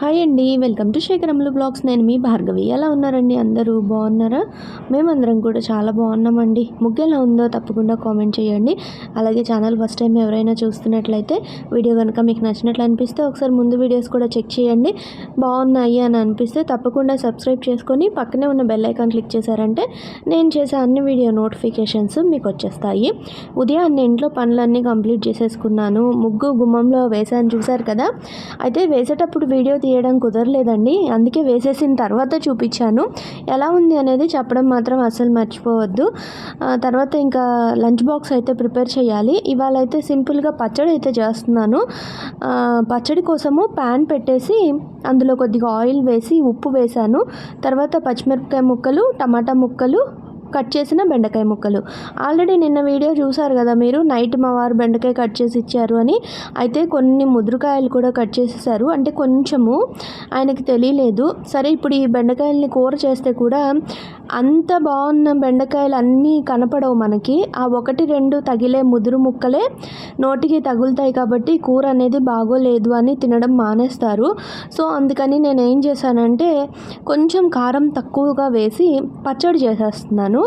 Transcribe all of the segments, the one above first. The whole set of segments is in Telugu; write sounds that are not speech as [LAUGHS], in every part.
హాయ్ అండి వెల్కమ్ టు శేఖరములు బ్లాగ్స్. నేను మీ భార్గవి. ఎలా ఉన్నారండి అందరూ? బాగున్నారా? మేమందరం కూడా చాలా బాగున్నామండి. ముగ్గు ఎలా ఉందో తప్పకుండా కామెంట్ చేయండి. అలాగే ఛానల్ ఫస్ట్ టైం ఎవరైనా చూస్తున్నట్లయితే వీడియో కనుక మీకు నచ్చినట్లు అనిపిస్తే ఒకసారి ముందు వీడియోస్ కూడా చెక్ చేయండి. బాగున్నాయి అని అనిపిస్తే తప్పకుండా సబ్స్క్రైబ్ చేసుకొని పక్కనే ఉన్న బెల్ ఐకాన్ క్లిక్ చేశారంటే నేను చేసే అన్ని వీడియో నోటిఫికేషన్స్ మీకు వచ్చేస్తాయి. ఉదయాన్నే ఇంట్లో పనులన్నీ కంప్లీట్ చేసేసుకున్నాను. ముగ్గు గుమ్మంలో వేసాను చూసారు కదా? అయితే వేసేటప్పుడు వీడియో తీయడం కుదరలేదండి. అందుకే వేసేసిన తర్వాత చూపించాను. ఎలా ఉంది అనేది చెప్పడం మాత్రం అసలు మర్చిపోవద్దు. తర్వాత ఇంకా లంచ్ బాక్స్ అయితే ప్రిపేర్ చేయాలి. ఇవాళ అయితే సింపుల్గా పచ్చడి అయితే చేస్తున్నాను. పచ్చడి కోసము ప్యాన్ పెట్టేసి అందులో కొద్దిగా ఆయిల్ వేసి ఉప్పు వేశాను తర్వాత పచ్చిమిరపకాయ ముక్కలు టమాటా ముక్కలు కట్ చేసిన బెండకాయ ముక్కలు. ఆల్రెడీ నిన్న వీడియో చూసారు కదా మీరు నైట్ మా వారు బెండకాయ కట్ చేసి ఇచ్చారు అని. అయితే కొన్ని ముదురుకాయలు కూడా కట్ చేసేసారు. అంటే కొంచెము ఆయనకి తెలియలేదు. సరే ఇప్పుడు ఈ బెండకాయల్ని కూర చేస్తే కూడా అంత బాగున్న బెండకాయలు అన్నీ కనపడవు మనకి. ఆ ఒకటి రెండు తగిలే ముదురు ముక్కలే నోటికి తగులుతాయి కాబట్టి కూర అనేది బాగోలేదు అని తినడం మానేస్తారు. సో అందుకని నేను ఏం చేశానంటే కొంచెం కారం తక్కువగా వేసి పచ్చడి చేసేస్తున్నాను.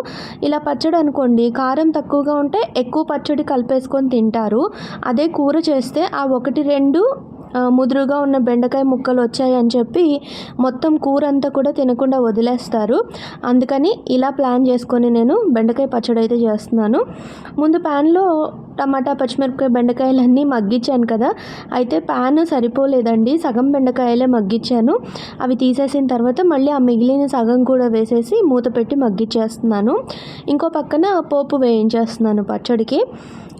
ఇలా పచ్చడి అనుకోండి కారం తక్కువగా ఉంటే ఎక్కువ పచ్చడి కలిపేసుకొని తింటారు. అదే కూర చేస్తే ఆ ఒకటి రెండు ముదురుగా ఉన్న బెండకాయ ముక్కలు వచ్చాయి అని చెప్పి మొత్తం కూర అంతా కూడా తినకుండా వదిలేస్తారు. అందుకని ఇలా ప్లాన్ చేసుకొని నేను బెండకాయ పచ్చడి అయితే చేస్తున్నాను. ముందు ప్యాన్లో టమాటా పచ్చిమిరపకాయ బెండకాయలన్నీ మగ్గించాను కదా. అయితే ప్యాన్ సరిపోలేదండి. సగం బెండకాయలే మగ్గించాను. అవి తీసేసిన తర్వాత మళ్ళీ ఆ మిగిలిన సగం కూడా వేసేసి మూత పెట్టి మగ్గిచ్చేస్తున్నాను ఇంకో పక్కన పోపు వేయించేస్తున్నాను పచ్చడికి.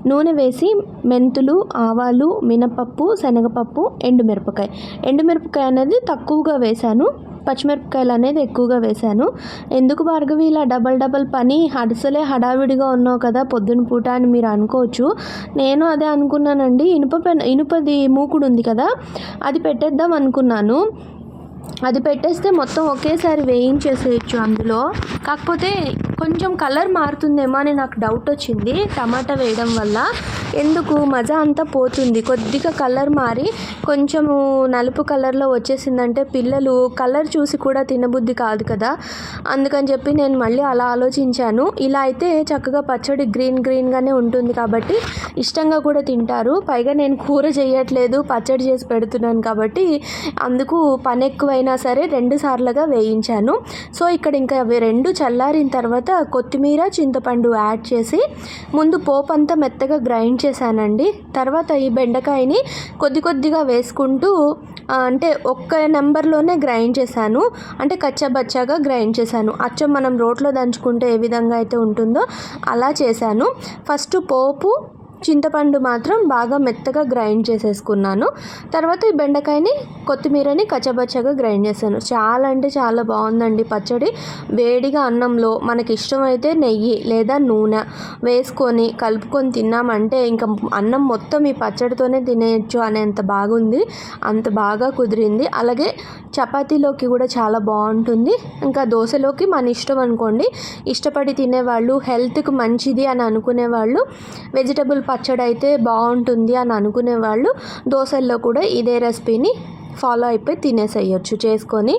నూనె వేసి మెంతులు ఆవాలు మినపప్పు శనగపప్పు ఎండుమిరపకాయ. ఎండుమిరపకాయ అనేది తక్కువగా వేశాను. పచ్చిమిరపకాయలు అనేది ఎక్కువగా వేశాను. ఎందుకు భార్గవి ఇలా డబల్ డబల్ పని అసలే హడావిడిగా ఉన్నావు కదా పొద్దున పూట అని మీరు అనుకోవచ్చు. నేను అదే అనుకున్నానండి. ఇనుప పెన్ ఇనుపది మూకుడు ఉంది కదా అది పెట్టేద్దాం అనుకున్నాను. అది పెట్టేస్తే మొత్తం ఒకేసారి వేయించేసేయచ్చు అందులో. కాకపోతే కొంచెం కలర్ మారుతుందేమో అని నాకు డౌట్ వచ్చింది టమాటా వేయడం వల్ల. ఎందుకు? మజా అంతా పోతుంది. కొద్దిగా కలర్ మారి కొంచెము నలుపు కలర్లో వచ్చేసిందంటే పిల్లలు కలర్ చూసి కూడా తినబుద్ధి కాదు కదా. అందుకని చెప్పి నేను మళ్ళీ అలా ఆలోచించాను. ఇలా అయితే చక్కగా పచ్చడి గ్రీన్ గ్రీన్గానే ఉంటుంది కాబట్టి ఇష్టంగా కూడా తింటారు. పైగా నేను కూర చేయట్లేదు పచ్చడి చేసి పెడుతున్నాను కాబట్టి అందుకు పని ఎక్కువ అయినా సరే రెండు సార్లుగా వేయించాను. సో ఇక్కడ ఇంకా అవి రెండు చల్లారిన తర్వాత కొత్తిమీర చింతపండు యాడ్ చేసి ముందు పోపు అంతా మెత్తగా గ్రైండ్ చేశానండి. తర్వాత ఈ బెండకాయని కొద్ది కొద్దిగా వేసుకుంటూ అంటే ఒక్క నెంబర్లోనే గ్రైండ్ చేశాను. అంటే కచ్చబచ్చాగా గ్రైండ్ చేశాను. అచ్చం మనం రోట్లో దంచుకుంటే ఏ విధంగా అయితే ఉంటుందో అలా చేశాను. ఫస్ట్ పోపు చింతపండు మాత్రం బాగా మెత్తగా గ్రైండ్ చేసేసుకున్నాను. తర్వాత ఈ బెండకాయని కొత్తిమీరని కచ్చబచ్చగా గ్రైండ్ చేశాను. చాలా అంటే చాలా బాగుందండి పచ్చడి. వేడిగా అన్నంలో మనకి ఇష్టమైతే నెయ్యి లేదా నూనె వేసుకొని కలుపుకొని తిన్నామంటే ఇంకా అన్నం మొత్తం ఈ పచ్చడితోనే తినేయచ్చు అనేంత బాగుంది. అంత బాగా కుదిరింది. అలాగే చపాతీలోకి కూడా చాలా బాగుంటుంది. ఇంకా దోశలోకి మన ఇష్టం అనుకోండి. ఇష్టపడి తినేవాళ్ళు హెల్త్కి మంచిది అని అనుకునే వాళ్ళు వెజిటబుల్ పచ్చడి అయితే బాగుంటుంది అని అనుకునే వాళ్ళు దోశల్లో కూడా ఇదే రెసిపీని ఫాలో అయిపోయి తినేసేయచ్చు చేసుకొని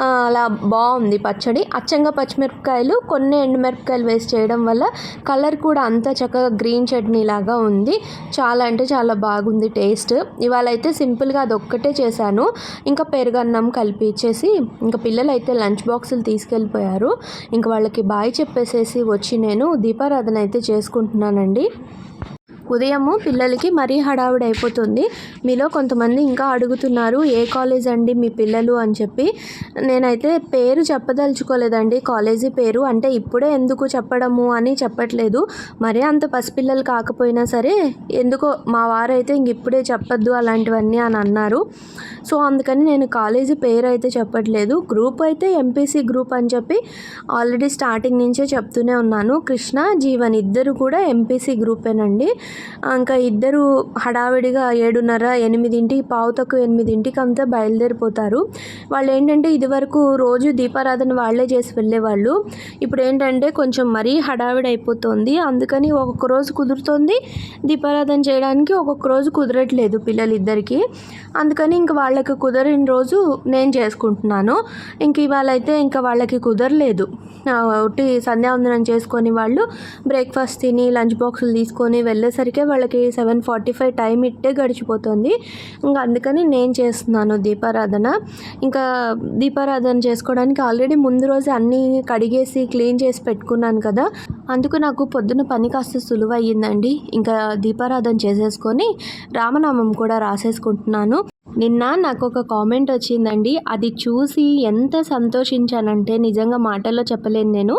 అలా బాగుంది పచ్చడి. అచ్చంగా పచ్చిమిరపకాయలు కొన్ని ఎండుమిరపకాయలు వేసి చేయడం వల్ల కలర్ కూడా అంత చక్కగా గ్రీన్ చట్నీ లాగా ఉంది. చాలా అంటే చాలా బాగుంది టేస్ట్. ఇవాళ అయితే సింపుల్గా అది ఒక్కటే చేశాను. ఇంకా పెరుగన్నం కలిపి ఇచ్చేసి ఇంకా పిల్లలు అయితే లంచ్ బాక్సులు తీసుకెళ్ళిపోయారు. ఇంకా వాళ్ళకి బాయ్ చెప్పేసేసి వచ్చి నేను దీపారాధన అయితే చేసుకుంటున్నానండి. ఉదయము పిల్లలకి మరీ హడావుడి అయిపోతుంది. మీలో కొంతమంది ఇంకా అడుగుతున్నారు ఏ కాలేజ్ అండి మీ పిల్లలు అని చెప్పి. నేనైతే పేరు చెప్పదలుచుకోలేదండి. కాలేజీ పేరు అంటే ఇప్పుడే ఎందుకు చెప్పడము అని చెప్పట్లేదు. మరీ అంత పసిపిల్లలు కాకపోయినా సరే ఎందుకో మా వారైతే ఇంక ఇప్పుడే చెప్పొద్దు అలాంటివన్నీ అని అన్నారు. సో అందుకని నేను కాలేజీ పేరు అయితే చెప్పట్లేదు. గ్రూప్ అయితే ఎంపీసీ గ్రూప్ అని చెప్పి ఆల్రెడీ స్టార్టింగ్ నుంచే చెప్తూనే ఉన్నాను. కృష్ణ జీవన్ ఇద్దరు కూడా ఎంపీసీ గ్రూపేనండి. ఇంకా ఇద్దరు హడావిడిగా ఏడున్నర ఎనిమిదింటి పావు తక్కువ ఎనిమిదింటికి అంతా బయలుదేరిపోతారు. వాళ్ళు ఏంటంటే ఇదివరకు రోజు దీపారాధన వాళ్ళే చేసి వెళ్ళేవాళ్ళు. ఇప్పుడు ఏంటంటే కొంచెం మరీ హడావిడి అయిపోతుంది అందుకని ఒక్కొక్క రోజు కుదురుతుంది. దీపారాధన చేయడానికి ఒక్కొక్క రోజు కుదరట్లేదు పిల్లలిద్దరికీ. అందుకని ఇంక వాళ్ళకి కుదరని రోజు నేను చేసుకుంటున్నాను. ఇంక ఇవాళ అయితే ఇంకా వాళ్ళకి కుదరలేదు. ఒకటి సంధ్యావందనం చేసుకొని వాళ్ళు బ్రేక్ఫాస్ట్ తిని లంచ్ బాక్సులు తీసుకొని వెళ్ళేసరికి వాళ్ళకి సెవెన్ ఫార్టీ ఫైవ్ టైం ఇట్టే గడిచిపోతుంది. ఇంకా అందుకని నేను చేస్తున్నాను దీపారాధన. ఇంకా దీపారాధన చేసుకోవడానికి ఆల్రెడీ ముందు రోజు అన్నీ కడిగేసి క్లీన్ చేసి పెట్టుకున్నాను కదా. అందుకు నాకు పొద్దున పని కాస్త సులువు అయ్యిందండి ఇంకా దీపారాధన చేసేసుకొని రామనామం కూడా రాసేసుకుంటున్నాను. నిన్న నాకు ఒక కామెంట్ వచ్చిందండి. అది చూసి ఎంత సంతోషించానంటే నిజంగా మాటల్లో చెప్పలేను నేను.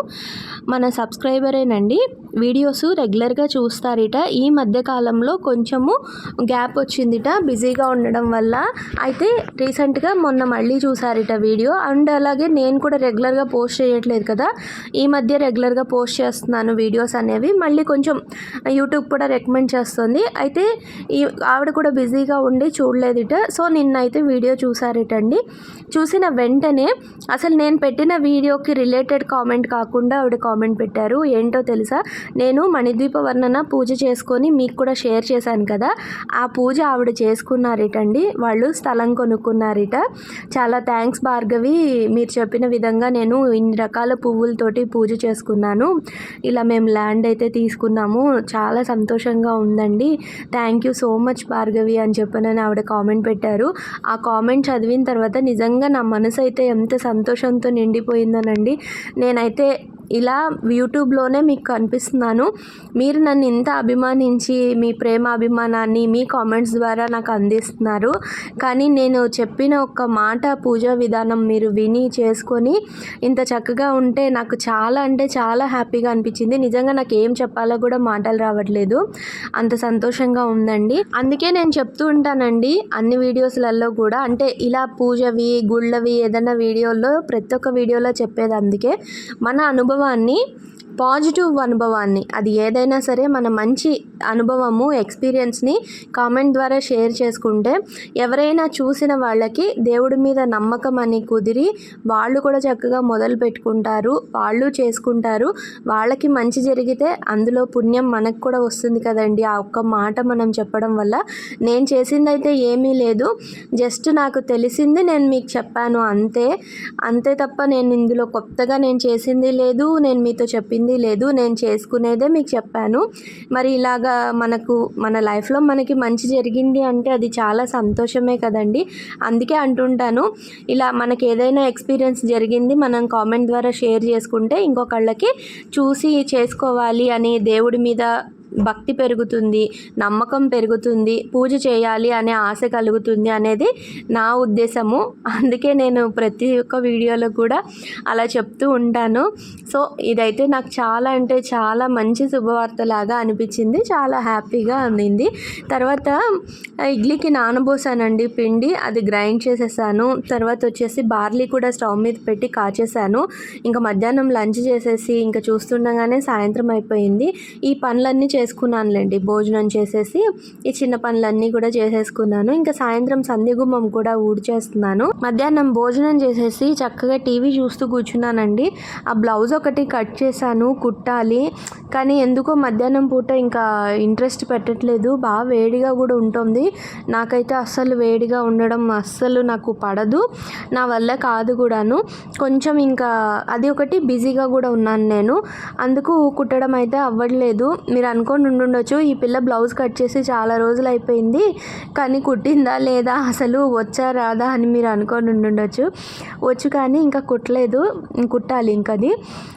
మన సబ్స్క్రైబరేనండి వీడియోస్ రెగ్యులర్గా చూస్తారిట. ఈ మధ్య కాలంలో కొంచెము గ్యాప్ వచ్చిందిట బిజీగా ఉండడం వల్ల. అయితే రీసెంట్గా మొన్న మళ్ళీ చూసారిట వీడియో. అండ్ అలాగే నేను కూడా రెగ్యులర్గా పోస్ట్ చేయట్లేదు కదా. ఈ మధ్య రెగ్యులర్గా పోస్ట్ చేస్తున్నాను వీడియోస్ అనేవి. మళ్ళీ కొంచెం యూట్యూబ్ కూడా రికమెండ్ చేస్తుంది. అయితే ఈ ఆవిడ కూడా బిజీగా ఉండి చూడలేదిట. సో సో నిన్నైతే వీడియో చూసారటండి? చూసిన వెంటనే అసలు నేను పెట్టిన వీడియోకి రిలేటెడ్ కామెంట్ కాకుండా ఆవిడ కామెంట్ పెట్టారు. ఏంటో తెలుసా? నేను మణిద్వీప వర్ణన పూజ చేసుకొని మీకు కూడా షేర్ చేశాను కదా. ఆ పూజ ఆవిడ చేసుకున్నారటండి? వాళ్ళు స్థలం కొనుక్కున్నారట. చాలా థ్యాంక్స్ భార్గవి. మీరు చెప్పిన విధంగా నేను ఇన్ని రకాల పువ్వులతోటి పూజ చేసుకున్నాను. ఇలా మేము ల్యాండ్ అయితే తీసుకున్నాము. చాలా సంతోషంగా ఉందండి. Thank you so much Bhargavi అని చెప్పనని ఆవిడ కామెంట్ పెట్టారు. ఆ కామెంట్ చదివిన తర్వాత నిజంగా నా మనసు అయితే ఎంత సంతోషంతో నిండిపోయిందోనండి. నేనైతే ఇలా యూట్యూబ్లోనే మీకు కనిపిస్తున్నాను. మీరు నన్ను ఇంత అభిమానించి మీ ప్రేమ అభిమానాన్ని మీ కామెంట్స్ ద్వారా నాకు అందిస్తున్నారు. కానీ నేను చెప్పిన ఒక్క మాట పూజా విధానం మీరు విని చేసుకొని ఇంత చక్కగా ఉంటే నాకు చాలా అంటే చాలా హ్యాపీగా అనిపించింది. నిజంగా నాకు ఏం చెప్పాలో కూడా మాటలు రావట్లేదు. అంత సంతోషంగా ఉందండి. అందుకే నేను చెప్తూ ఉంటానండి అన్ని వీడియోస్లలో కూడా. అంటే ఇలా పూజవి గుళ్ళవి ఏదైనా వీడియోలో ప్రతి ఒక్క వీడియోలో చెప్పేది అందుకే. మన అనుభవం అనుభవాన్ని పాజిటివ్ అనుభవాన్ని అది ఏదైనా సరే మన మంచి అనుభవము ఎక్స్పీరియన్స్ని కామెంట్ ద్వారా షేర్ చేసుకుంటే ఎవరైనా చూసిన వాళ్ళకి దేవుడి మీద నమ్మకం అని కుదిరి వాళ్ళు కూడా చక్కగా మొదలు పెట్టుకుంటారు వాళ్ళు చేసుకుంటారు. వాళ్ళకి మంచి జరిగితే అందులో పుణ్యం మనకు కూడా వస్తుంది కదండి. ఆ ఒక్క మాట మనం చెప్పడం వల్ల నేను చేసిందైతే ఏమీ లేదు. జస్ట్ నాకు తెలిసింది నేను మీకు చెప్పాను అంతే. అంతే తప్ప నేను ఇందులో కొత్తగా నేను చేసింది లేదు నేను మీతో చెప్పింది లేదు నేను చేసుకునేదే మీకు చెప్పాను. మరి ఇలాగా మనకు మన లైఫ్లో మనకి మంచి జరిగింది అంటే అది చాలా సంతోషమే కదండి. అందుకే అంటుంటాను ఇలా మనకి ఏదైనా ఎక్స్పీరియన్స్ జరిగింది మనం కామెంట్ ద్వారా షేర్ చేసుకుంటే ఇంకొకళ్ళకి చూసి చేసుకోవాలి అని దేవుడి మీద భక్తి పెరుగుతుంది నమ్మకం పెరుగుతుంది పూజ చేయాలి అనే ఆశ కలుగుతుంది అనేది నా ఉద్దేశము. అందుకే నేను ప్రతి ఒక్క వీడియోలో కూడా అలా చెప్తూ ఉంటాను. సో ఇదైతే నాకు చాలా అంటే చాలా మంచి శుభవార్తలాగా అనిపించింది చాలా హ్యాపీగా అందింది తర్వాత ఇడ్లీకి నానబోసానండి పిండి అది గ్రైండ్ చేసేసాను. తర్వాత వచ్చేసి బార్లీ కూడా స్టవ్ మీద పెట్టి కాచేసాను. ఇంకా మధ్యాహ్నం లంచ్ చేసేసి ఇంకా చూస్తుండగానే సాయంత్రం అయిపోయింది. ఈ పనులన్నీ చేసుకున్నానులేండి. భోజనం చేసేసి ఈ చిన్న పనులన్నీ కూడా చేసేసుకున్నాను. ఇంకా సాయంత్రం సంధ్యగుమ్మం కూడా ఊడ్చేస్తున్నాను. మధ్యాహ్నం భోజనం చేసేసి చక్కగా టీవీ చూస్తూ కూర్చున్నానండి. ఆ బ్లౌజ్ ఒకటి కట్ చేశాను కుట్టాలి. కానీ ఎందుకో మధ్యాహ్నం పూట ఇంకా ఇంట్రెస్ట్ పెట్టట్లేదు. బాగా వేడిగా కూడా ఉంటుంది. నాకైతే అస్సలు వేడిగా ఉండడం అస్సలు నాకు పడదు. నా వల్ల కాదు కూడాను. కొంచెం ఇంకా అది ఒకటి బిజీగా కూడా ఉన్నాను నేను. అందుకు కుట్టడం అయితే అవ్వట్లేదు. మీరు అనుకొని ఉండుండొచ్చు. ఈ పిల్ల బ్లౌజ్ కట్ చేసి చాలా రోజులు అయిపోయింది. కానీ కుట్టిందా లేదా అసలు వచ్చా రాదా అని మీరు అనుకొని ఉండుండొచ్చు. వచ్చు కానీ ఇంకా కుట్టలేదు. కుట్టాలి ఇంకది అది.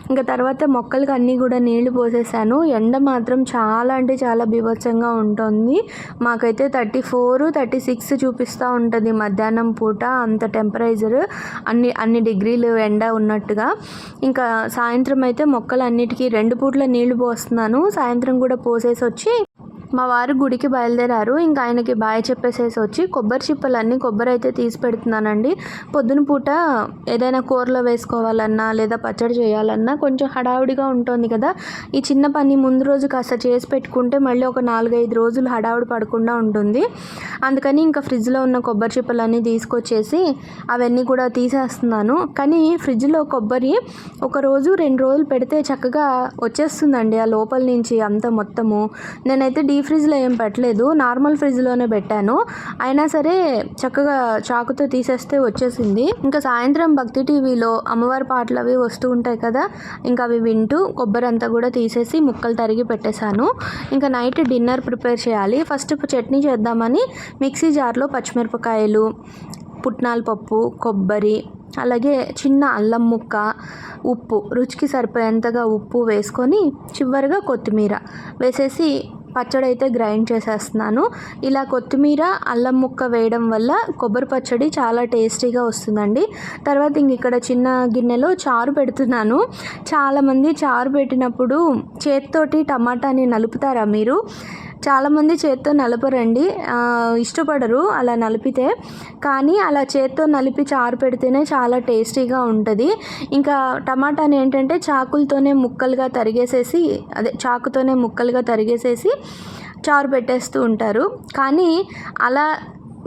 ఇంకా తర్వాత మొక్కలకి అన్నీ కూడా నీళ్ళు పోసేసాను. ఎండ మాత్రం చాలా అంటే చాలా బీభత్సంగా ఉంటుంది. మాకైతే థర్టీ ఫోర్ థర్టీ సిక్స్ చూపిస్తూ ఉంటుంది మధ్యాహ్నం పూట అంత టెంపరేచర్. అన్ని అన్ని డిగ్రీలు ఎండ ఉన్నట్టుగా. ఇంకా సాయంత్రం అయితే మొక్కలు అన్నిటికీ రెండు పూట్ల నీళ్ళు పోస్తున్నాను. సాయంత్రం కూడా పోసేసి వచ్చి మా వారు గుడికి బయలుదేరారు. ఇంకా ఆయనకి బాయ్ చెప్పేసేసి వచ్చి కొబ్బరి చిప్పలన్నీ కొబ్బరి అయితే తీసి పెడుతున్నానండి. పొద్దున పూట ఏదైనా కూరలో వేసుకోవాలన్నా లేదా పచ్చడి చేయాలన్నా కొంచెం హడావుడిగా ఉంటుంది కదా. ఈ చిన్న పని ముందు రోజు కాస్త చేసి పెట్టుకుంటే మళ్ళీ ఒక నాలుగైదు రోజులు హడావుడి పడకుండా ఉంటుంది. అందుకని ఇంకా ఫ్రిడ్జ్లో ఉన్న కొబ్బరి చిప్పలన్నీ తీసుకొచ్చేసి అవన్నీ కూడా తీసేస్తున్నాను. కానీ ఫ్రిడ్జ్లో కొబ్బరి ఒక రోజు రెండు రోజులు పెడితే చక్కగా వచ్చేస్తుందండి ఆ లోపల నుంచి అంత మొత్తము. నేనైతే డీ ఫ్రిడ్జ్లో ఏం పెట్టలేదు. నార్మల్ ఫ్రిడ్జ్లోనే పెట్టాను. అయినా సరే చక్కగా చాకుతో తీసేస్తే వచ్చేసింది. ఇంకా సాయంత్రం భక్తి టీవీలో అమ్మవారి పాటలు అవి వస్తూ ఉంటాయి కదా ఇంకా అవి వింటూ కొబ్బరి అంతా కూడా తీసేసి ముక్కలు తరిగి పెట్టేశాను. ఇంకా నైట్ డిన్నర్ ప్రిపేర్ చేయాలి. ఫస్ట్ చట్నీ చేద్దామని మిక్సీ జార్లో పచ్చిమిరపకాయలు పుట్నాల పప్పు కొబ్బరి అలాగే చిన్న అల్లం ముక్క ఉప్పు రుచికి సరిపోయేంతగా ఉప్పు వేసుకొని చివరిగా కొత్తిమీర వేసేసి పచ్చడి అయితే గ్రైండ్ చేసేస్తున్నాను. ఇలా కొత్తిమీర అల్లం ముక్క వేయడం వల్ల కొబ్బరి పచ్చడి చాలా టేస్టీగా వస్తుందండి. తర్వాత ఇంక ఇక్కడ చిన్న గిన్నెలో చారు పెడుతున్నాను. చాలామంది చారు పెట్టినప్పుడు చేత్తోటి టమాటాని నలుపుతారా మీరు? చాలామంది చేత్తో నలపరండి. ఇష్టపడరు అలా నలిపితే. కానీ అలా చేత్తో నలిపి చారు పెడితేనే చాలా టేస్టీగా ఉంటుంది. ఇంకా టమాటాని ఏంటంటే చాకులతోనే ముక్కలుగా తరిగేసేసి అదే చాకుతోనే ముక్కలుగా తరిగేసేసి చారు పెట్టేస్తూ ఉంటారు. కానీ అలా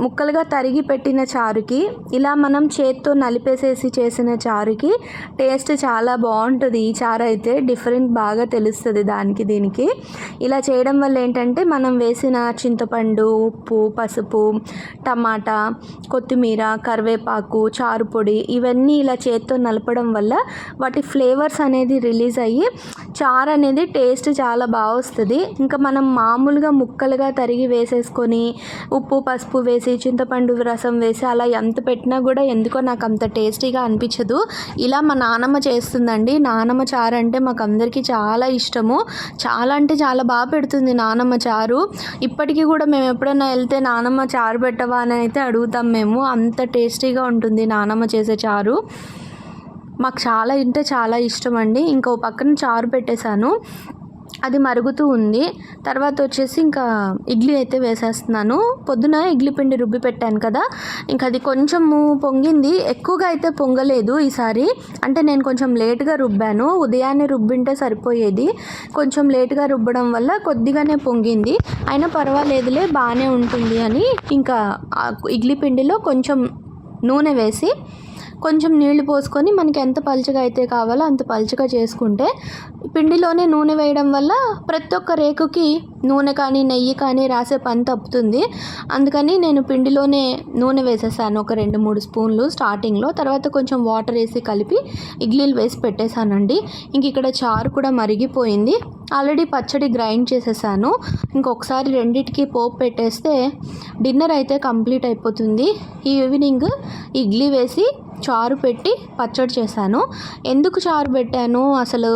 ముక్కలుగా తరిగి పెట్టిన చారుకి ఇలా మనం చేత్తో నలిపేసేసి చేసిన చారుకి టేస్ట్ చాలా బాగుంటుంది. ఈ చారు అయితే డిఫరెంట్ బాగా తెలుస్తుంది దానికి దీనికి. ఇలా చేయడం వల్ల ఏంటంటే మనం వేసిన చింతపండు ఉప్పు పసుపు టమాటా కొత్తిమీర కరివేపాకు చారు పొడి ఇవన్నీ ఇలా చేత్తో నలపడం వల్ల వాటి ఫ్లేవర్స్ అనేది రిలీజ్ అయ్యి చారు అనేది టేస్ట్ చాలా బాగా వస్తుంది. ఇంకా మనం మామూలుగా ముక్కలుగా తరిగి వేసేసుకొని ఉప్పు పసుపు వేసి చింతపండు రసం వేసి అలా ఎంత పెట్టినా కూడా ఎందుకో నాకు అంత టేస్టీగా అనిపించదు. ఇలా మా నానమ్మ చేస్తుందండి. నానమ్మ చారు అంటే మాకు అందరికీ చాలా ఇష్టము. చాలా అంటే చాలా బాగా పెడుతుంది నానమ్మ చారు. ఇప్పటికీ కూడా మేము ఎప్పుడైనా వెళ్తే నానమ్మ చారు పెట్టవా అని అయితే అడుగుతాం మేము. అంత టేస్టీగా ఉంటుంది నానమ్మ చేసే చారు. మాకు చాలా అంటే చాలా ఇష్టం అండి. ఇంకో పక్కన చారు పెట్టేశాను. అది మరుగుతూ ఉంది. తర్వాత వచ్చేసి ఇంకా ఇడ్లీ అయితే వేసేస్తున్నాను. పొద్దున ఇడ్లీ పిండి రుబ్బి పెట్టాను కదా. ఇంకా అది కొంచెము పొంగింది. ఎక్కువగా అయితే పొంగలేదు ఈసారి. అంటే నేను కొంచెం లేట్గా రుబ్బాను. ఉదయాన్నే రుబ్బింటే సరిపోయేది. కొంచెం లేట్గా రుబ్బడం వల్ల కొద్దిగానే పొంగింది. అయినా పర్వాలేదులే బాగానే ఉంటుంది అని. ఇంకా ఇడ్లీ పిండిలో కొంచెం నూనె వేసి కొంచెం నీళ్ళు పోసుకొని మనకి ఎంత పలుచగా అయితే కావాలో అంత పలుచగా చేసుకుంటే పిండిలోనే నూనె వేయడం వల్ల ప్రతి ఒక్క రేకుకి నూనె కానీ నెయ్యి కానీ రాసే పని తప్పుతుంది. అందుకని నేను పిండిలోనే నూనె వేసేసాను ఒక రెండు మూడు స్పూన్లు స్టార్టింగ్లో. తర్వాత కొంచెం వాటర్ వేసి కలిపి ఇడ్లీలు వేసి పెట్టేశానండి. ఇంక ఇక్కడ చారు కూడా మరిగిపోయింది. ఆల్రెడీ పచ్చడి గ్రైండ్ చేసేసాను. ఇంకొకసారి రెండిటికి పోపు పెట్టేస్తే డిన్నర్ అయితే కంప్లీట్ అయిపోతుంది. ఈ ఈవినింగ్ ఇడ్లీ వేసి చారు పెట్టి పచ్చడి చేశాను. ఎందుకు చారు పెట్టాను? అసలు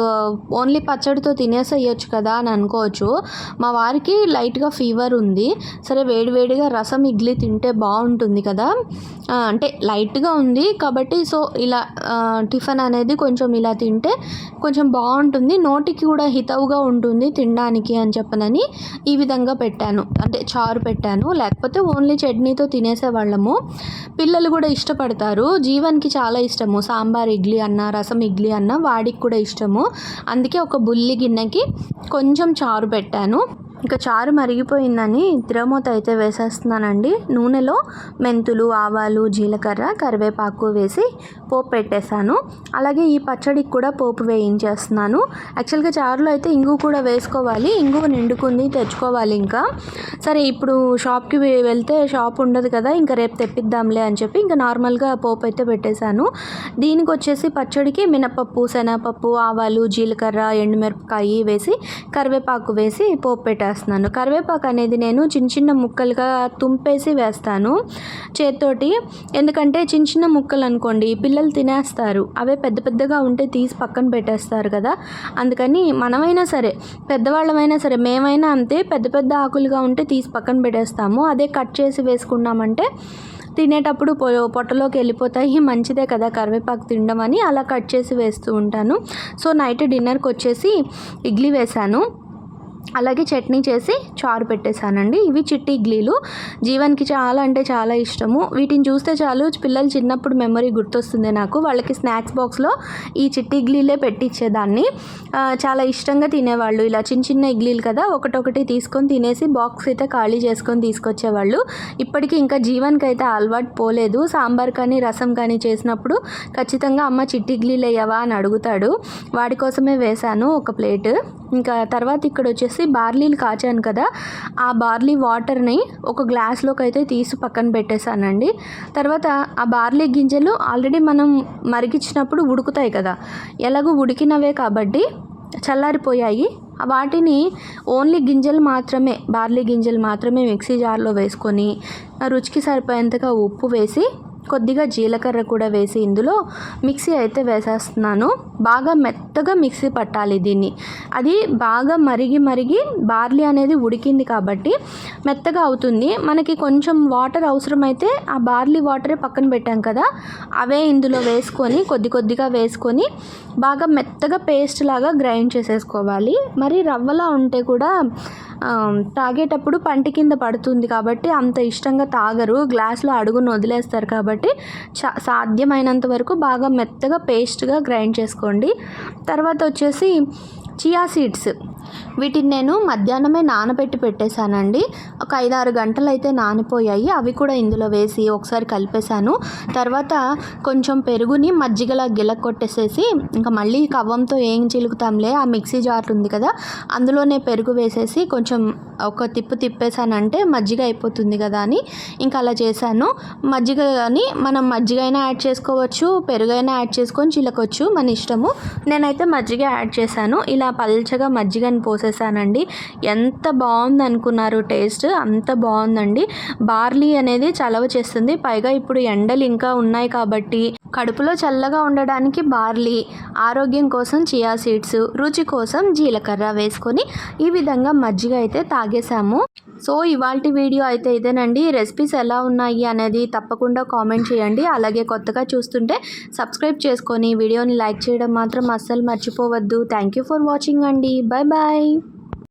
ఓన్లీ పచ్చడితో తినేసేయచ్చు కదా అని అనుకోవచ్చు. మా వారికి లైట్గా ఫీవర్ ఉంది. సరే వేడివేడిగా రసం ఇడ్లీ తింటే బాగుంటుంది కదా. అంటే లైట్గా ఉంది కాబట్టి సో ఇలా టిఫిన్ అనేది కొంచెం ఇలా తింటే కొంచెం బాగుంటుంది. నోటికి కూడా హితవుగా ఉంటుంది తినడానికి అని చెప్పనని ఈ విధంగా పెట్టాను. అంటే చారు పెట్టాను. లేకపోతే ఓన్లీ చట్నీతో తినేసేవాళ్ళము. పిల్లలు కూడా ఇష్టపడతారు. జీవన్కి చాలా ఇష్టము. సాంబార్ ఇడ్లీ అన్న రసం ఇడ్లీ అన్న వాడికి కూడా ఇష్టము. అందుకే ఒక బుల్లి గిన్నెకి కొంచెం చారు పెట్టాను. ఇంకా చారు మరిగిపోయిందని తిరమూత అయితే వేసేస్తున్నానండి. నూనెలో మెంతులు ఆవాలు జీలకర్ర కరివేపాకు వేసి పోపు పెట్టేశాను. అలాగే ఈ పచ్చడికి కూడా పోపు వేయించేస్తున్నాను. యాక్చువల్గా చారులో అయితే ఇంగు కూడా వేసుకోవాలి ఇంగువ నిండుకుంది తెచ్చుకోవాలి ఇంకా. సరే ఇప్పుడు షాప్కి వెళ్తే షాప్ ఉండదు కదా ఇంకా రేపు తెప్పిద్దాంలే అని చెప్పి ఇంకా నార్మల్గా పోపు అయితే పెట్టేశాను. దీనికి వచ్చేసి పచ్చడికి మినపప్పు శనగపప్పు ఆవాలు జీలకర్ర ఎండుమిరపకాయ వేసి కరివేపాకు వేసి పోపు వేస్తున్నాను. కరివేపాకు అనేది నేను చిన్న చిన్న ముక్కలుగా తుంపేసి వేస్తాను చేత్తోటి. ఎందుకంటే చిన్న చిన్న ముక్కలు అనుకోండి పిల్లలు తినేస్తారు. అవే పెద్ద పెద్దగా ఉంటే తీసి పక్కన పెట్టేస్తారు కదా. అందుకని మనమైనా సరే పెద్దవాళ్ళమైనా సరే మేమైనా అంతే పెద్ద పెద్ద ఆకులుగా ఉంటే తీసి పక్కన పెట్టేస్తాము. అదే కట్ చేసి వేసుకున్నామంటే తినేటప్పుడు పొ పొట్టలోకి వెళ్ళిపోతాయి. [LAUGHS] మంచిదే కదా కరివేపాకు తినడం అని అలా కట్ చేసి వేస్తూ ఉంటాను. సో నైట్ డిన్నర్కి వచ్చేసి ఇడ్లీ వేశాను. అలాగే చట్నీ చేసి చారు పెట్టేశానండి. ఇవి చిట్టి ఇడ్లీలు. జీవన్కి చాలా అంటే చాలా ఇష్టము. వీటిని చూస్తే చాలు పిల్లలు చిన్నప్పుడు మెమరీ గుర్తొస్తుంది నాకు. వాళ్ళకి స్నాక్స్ బాక్స్లో ఈ చిట్టి ఇడ్లీలే పెట్టించేదాన్ని చాలా ఇష్టంగా తినేవాళ్ళు. ఇలా చిన్న చిన్న ఇడ్లీలు కదా ఒకటొకటి తీసుకొని తినేసి బాక్స్ అయితే ఖాళీ చేసుకొని తీసుకొచ్చేవాళ్ళు. ఇప్పటికీ ఇంకా జీవన్కి అయితే అలవాటు పోలేదు. సాంబార్ కానీ రసం కానీ చేసినప్పుడు ఖచ్చితంగా అమ్మ చిట్టి ఇడ్లీలు వేయవా అని అడుగుతాడు. వాడి కోసమే వేశాను ఒక ప్లేట్. ఇంకా తర్వాత ఇక్కడ వచ్చేసి బార్లీలు కాచాను కదా ఆ బార్లీ వాటర్ని ఒక గ్లాస్లోకి అయితే తీసి పక్కన పెట్టేశానండి. తర్వాత ఆ బార్లీ గింజలు ఆల్రెడీ మనం మరిగించినప్పుడు ఉడుకుతాయి కదా ఎలాగో ఉడికినవే కాబట్టి చల్లారిపోయాయి. వాటిని ఓన్లీ గింజలు మాత్రమే బార్లీ గింజలు మాత్రమే మిక్సీ జార్లో వేసుకొని రుచికి సరిపోయేంతగా ఉప్పు వేసి కొద్దిగా జీలకర్ర కూడా వేసి ఇందులో మిక్సీ అయితే వేసేస్తున్నాను. బాగా మెత్తగా మిక్సీ పట్టాలి దీన్ని. అది బాగా మరిగి మరిగి బార్లీ అనేది ఉడికింది కాబట్టి మెత్తగా అవుతుంది. మనకి కొంచెం వాటర్ అవసరమైతే ఆ బార్లీ వాటరే పక్కన పెట్టాం కదా అవే ఇందులో వేసుకొని కొద్ది కొద్దిగా వేసుకొని బాగా మెత్తగా పేస్ట్ లాగా గ్రైండ్ చేసేసుకోవాలి. మరి రవ్వలా ఉంటే కూడా తాగేటప్పుడు పంటి కింద పడుతుంది కాబట్టి అంత ఇష్టంగా తాగరు. గ్లాస్లో అడుగును వదిలేస్తారు కాబట్టి చా సాధ్యమైనంత వరకు బాగా మెత్తగా పేస్ట్గా గ్రైండ్ చేసుకోండి. తర్వాత వచ్చేసి చియా సీడ్స్ వీటిని నేను మధ్యాహ్నమే నానబెట్టి పెట్టేశానండి. ఒక ఐదు ఆరు గంటలు అయితే నానిపోయాయి. అవి కూడా ఇందులో వేసి ఒకసారి కలిపేశాను. తర్వాత కొంచెం పెరుగుని మజ్జిగలా గిల కొట్టేసేసి ఇంకా మళ్ళీ కవ్వంతో ఏం చిలుకుతాంలే ఆ మిక్సీ జార్ ఉంది కదా అందులోనే పెరుగు వేసేసి కొంచెం ఒక తిప్పు తిప్పేసానంటే మజ్జిగ అయిపోతుంది కదా అని ఇంకా అలా చేశాను. మజ్జిగ కానీ మనం మజ్జిగ అయినా యాడ్ చేసుకోవచ్చు పెరుగైనా యాడ్ చేసుకొని చిలకొచ్చు మన ఇష్టము. నేనైతే మజ్జిగ యాడ్ చేశాను. ఇలా పల్చగా మజ్జిగని పోసేసానండి ఎంత బాగుంది అనుకున్నారు టేస్ట్ అంత బాగుందండి. బార్లీ అనేది చలవ చేస్తుంది. పైగా ఇప్పుడు ఎండలు ఇంకా ఉన్నాయి కాబట్టి కడుపులో చల్లగా ఉండడానికి బార్లీ ఆరోగ్యం కోసం చియా సీడ్స్ రుచి కోసం జీలకర్ర వేసుకొని ఈ విధంగా మజ్జిగ అయితే తాగేసాము. సో ఇవాళ వీడియో అయితే ఇదేనండి. రెసిపీస్ ఎలా ఉన్నాయి అనేది తప్పకుండా కామెంట్ చేయండి. అలాగే కొత్తగా చూస్తుంటే సబ్స్క్రైబ్ చేసుకొని వీడియోని లైక్ చేయడం మాత్రం అస్సలు మర్చిపోవద్దు. థ్యాంక్ యూ ఫర్ వాచింగ్ అండి. Bye bye.